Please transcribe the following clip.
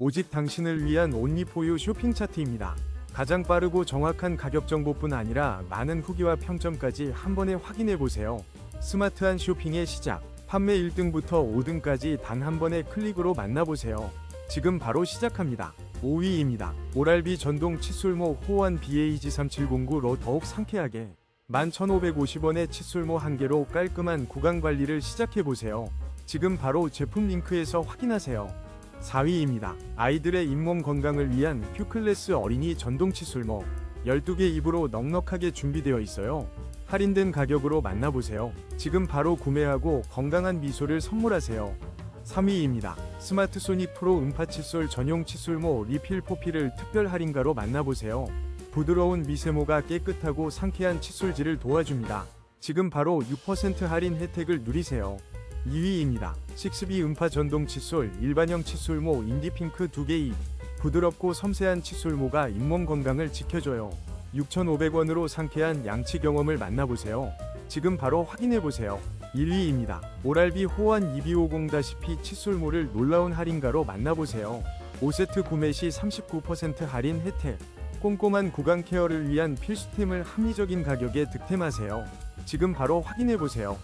오직 당신을 위한 온리포유 쇼핑 차트입니다. 가장 빠르고 정확한 가격 정보뿐 아니라 많은 후기와 평점까지 한 번에 확인해 보세요. 스마트한 쇼핑의 시작. 판매 1등부터 5등까지 단 한 번의 클릭으로 만나보세요. 지금 바로 시작합니다. 5위입니다. 오랄비 전동 칫솔모 호환 BAG3709로 더욱 상쾌하게 11,550원의 칫솔모 한 개로 깔끔한 구강 관리를 시작해 보세요. 지금 바로 제품 링크에서 확인하세요. 4위입니다. 아이들의 잇몸 건강을 위한 큐클래스 어린이 전동 칫솔모 12개 입으로 넉넉하게 준비되어 있어요. 할인된 가격으로 만나보세요. 지금 바로 구매하고 건강한 미소를 선물하세요. 3위입니다. 스마트 소닉 프로 음파 칫솔 전용 칫솔모 리필 포피를 특별 할인가로 만나보세요. 부드러운 미세모가 깨끗하고 상쾌한 칫솔질을 도와줍니다. 지금 바로 6% 할인 혜택을 누리세요. 2위입니다. 식스비 음파 전동 칫솔 일반형 칫솔모 인디핑크 2개입 부드럽고 섬세한 칫솔모가 잇몸 건강을 지켜줘요. 6,500원으로 상쾌한 양치 경험을 만나보세요. 지금 바로 확인해보세요. 1위입니다. 오랄비 호환 2250-P 칫솔모를 놀라운 할인가로 만나보세요. 5세트 구매 시 39% 할인 혜택. 꼼꼼한 구강 케어를 위한 필수템을 합리적인 가격에 득템하세요. 지금 바로 확인해보세요.